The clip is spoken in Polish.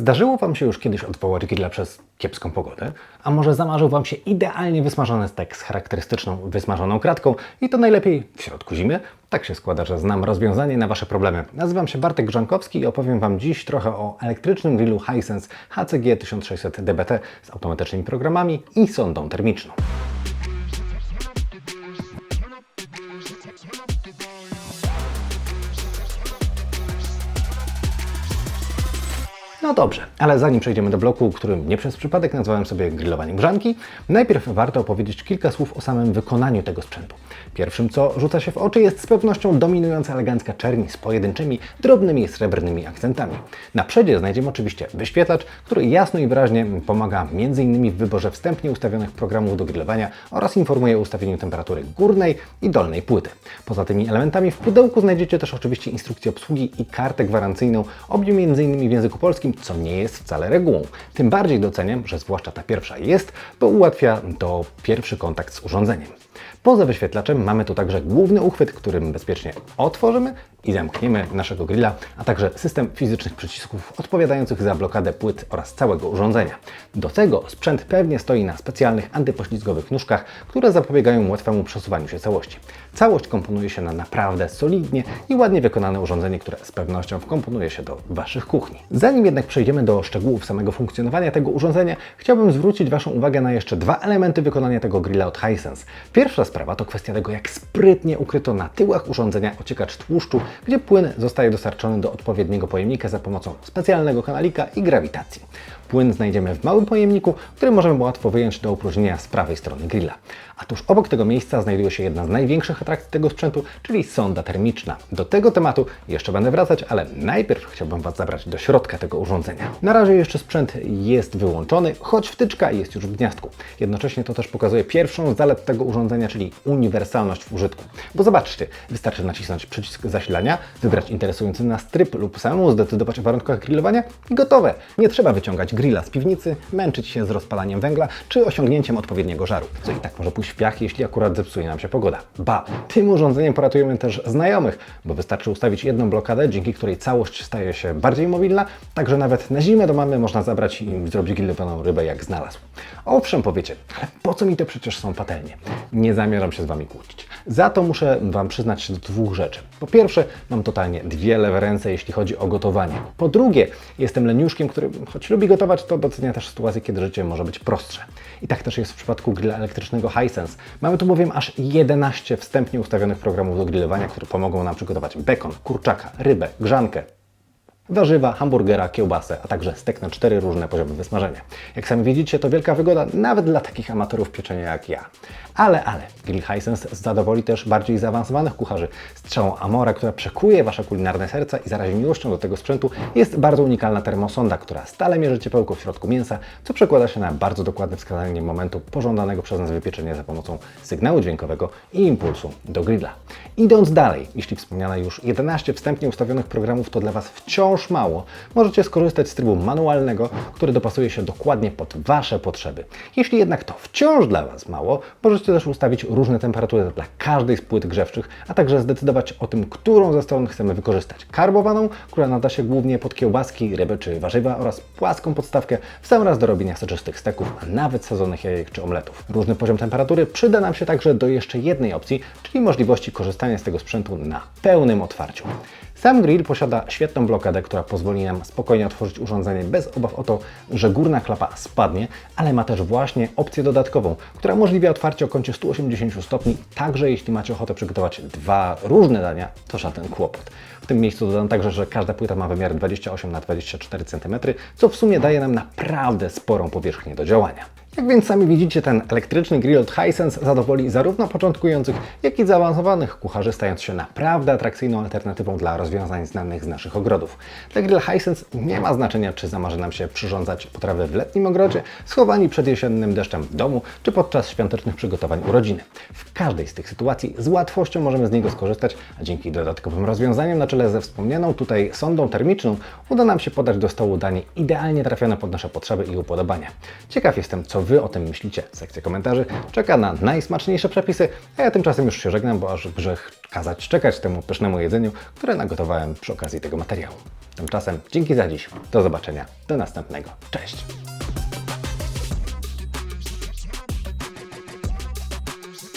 Zdarzyło Wam się już kiedyś odwołać grilla przez kiepską pogodę? A może zamarzył Wam się idealnie wysmażony stek z charakterystyczną wysmażoną kratką i to najlepiej w środku zimy? Tak się składa, że znam rozwiązanie na Wasze problemy. Nazywam się Bartek Grzankowski i opowiem Wam dziś trochę o elektrycznym grillu Hisense HCG 1600 DBT z automatycznymi programami i sondą termiczną. No dobrze, ale zanim przejdziemy do bloku, którym nie przez przypadek nazwałem sobie grillowanie grzanki, najpierw warto opowiedzieć kilka słów o samym wykonaniu tego sprzętu. Pierwszym, co rzuca się w oczy, jest z pewnością dominująca elegancka czerni z pojedynczymi, drobnymi srebrnymi akcentami. Na przodzie znajdziemy oczywiście wyświetlacz, który jasno i wyraźnie pomaga m.in. w wyborze wstępnie ustawionych programów do grillowania oraz informuje o ustawieniu temperatury górnej i dolnej płyty. Poza tymi elementami w pudełku znajdziecie też oczywiście instrukcję obsługi i kartę gwarancyjną, obie m.in. w języku polskim, co nie jest wcale regułą. Tym bardziej doceniam, że zwłaszcza ta pierwsza jest, bo ułatwia to pierwszy kontakt z urządzeniem. Poza wyświetlaczem mamy tu także główny uchwyt, którym bezpiecznie otworzymy i zamkniemy naszego grilla, a także system fizycznych przycisków odpowiadających za blokadę płyt oraz całego urządzenia. Do tego sprzęt pewnie stoi na specjalnych antypoślizgowych nóżkach, które zapobiegają łatwemu przesuwaniu się całości. Całość komponuje się na naprawdę solidnie i ładnie wykonane urządzenie, które z pewnością wkomponuje się do Waszych kuchni. Zanim jednak przejdziemy do szczegółów samego funkcjonowania tego urządzenia, chciałbym zwrócić Waszą uwagę na jeszcze dwa elementy wykonania tego grilla od Hisense. Pierwsza sprawa to kwestia tego, jak sprytnie ukryto na tyłach urządzenia ociekacz tłuszczu, gdzie płyn zostaje dostarczony do odpowiedniego pojemnika za pomocą specjalnego kanalika i grawitacji. Płyn znajdziemy w małym pojemniku, który możemy łatwo wyjąć do opróżnienia z prawej strony grilla. A tuż obok tego miejsca znajduje się jedna z największych atrakcji tego sprzętu, czyli sonda termiczna. Do tego tematu jeszcze będę wracać, ale najpierw chciałbym Was zabrać do środka tego urządzenia. Na razie jeszcze sprzęt jest wyłączony, choć wtyczka jest już w gniazdku. Jednocześnie to też pokazuje pierwszą zalet tego urządzenia, czyli uniwersalność w użytku. Bo zobaczcie, wystarczy nacisnąć przycisk zasilania, wybrać interesujący nas tryb lub samemu zdecydować o warunkach grillowania i gotowe. Nie trzeba wyciągać grilla z piwnicy, męczyć się z rozpalaniem węgla czy osiągnięciem odpowiedniego żaru, co i tak może pójść w piach, jeśli akurat zepsuje nam się pogoda. Ba, tym urządzeniem poratujemy też znajomych, bo wystarczy ustawić jedną blokadę, dzięki której całość staje się bardziej mobilna, także nawet na zimę do mamy można zabrać i zrobić grillowaną rybę jak znalazł. Owszem, powiecie, ale po co mi to przecież są patelnie? Nie zamierzam się z Wami kłócić. Za to muszę Wam przyznać się do dwóch rzeczy. Po pierwsze, mam totalnie dwie lewe ręce, jeśli chodzi o gotowanie. Po drugie, jestem leniuszkiem, który choć lubi gotować, to docenia też sytuację, kiedy życie może być prostsze. I tak też jest w przypadku grilla elektrycznego Hisense. Mamy tu bowiem aż 11 wstępnie ustawionych programów do grillowania, które pomogą nam przygotować bekon, kurczaka, rybę, grzankę, warzywa, hamburgera, kiełbasę, a także stek na cztery różne poziomy wysmażenia. Jak sami widzicie, to wielka wygoda nawet dla takich amatorów pieczenia jak ja. Ale, ale, Grill Hisense zadowoli też bardziej zaawansowanych kucharzy. Strzałą Amora, która przekuje Wasze kulinarne serca i zarazi miłością do tego sprzętu, jest bardzo unikalna termosonda, która stale mierzy ciepełko w środku mięsa, co przekłada się na bardzo dokładne wskazanie momentu pożądanego przez nas wypieczenia za pomocą sygnału dźwiękowego i impulsu do grilla. Idąc dalej, jeśli wspomniane już 11 wstępnie ustawionych programów to dla Was wciąż mało, możecie skorzystać z trybu manualnego, który dopasuje się dokładnie pod Wasze potrzeby. Jeśli jednak to wciąż dla Was mało, możecie też ustawić różne temperatury dla każdej z płyt grzewczych, a także zdecydować o tym, którą ze stron chcemy wykorzystać. Karbowaną, która nada się głównie pod kiełbaski, ryby czy warzywa oraz płaską podstawkę w sam raz do robienia soczystych steków, a nawet sadzonych jajek czy omletów. Różny poziom temperatury przyda nam się także do jeszcze jednej opcji, czyli możliwości korzystania z tego sprzętu na pełnym otwarciu. Sam grill posiada świetną blokadę, która pozwoli nam spokojnie otworzyć urządzenie bez obaw o to, że górna klapa spadnie, ale ma też właśnie opcję dodatkową, która umożliwia otwarcie o kącie 180 stopni, także jeśli macie ochotę przygotować dwa różne dania, to żaden kłopot. W tym miejscu dodam także, że każda płyta ma wymiar 28 na 24 cm, co w sumie daje nam naprawdę sporą powierzchnię do działania. Jak więc sami widzicie, ten elektryczny grill od Hisense zadowoli zarówno początkujących, jak i zaawansowanych kucharzy, stając się naprawdę atrakcyjną alternatywą dla rozwiązań znanych z naszych ogrodów. Dla grill Hisense nie ma znaczenia, czy zamarzy nam się przyrządzać potrawy w letnim ogrodzie, schowani przed jesiennym deszczem w domu, czy podczas świątecznych przygotowań urodziny. W każdej z tych sytuacji z łatwością możemy z niego skorzystać, a dzięki dodatkowym rozwiązaniom na czele ze wspomnianą tutaj sondą termiczną uda nam się podać do stołu danie idealnie trafione pod nasze potrzeby i upodobania. Ciekaw jestem, co Wy o tym myślicie. Sekcja komentarzy czeka na najsmaczniejsze przepisy, a ja tymczasem już się żegnam, bo aż grzech kazać czekać temu pysznemu jedzeniu, które nagotowałem przy okazji tego materiału. Tymczasem dzięki za dziś. Do zobaczenia. Do następnego. Cześć.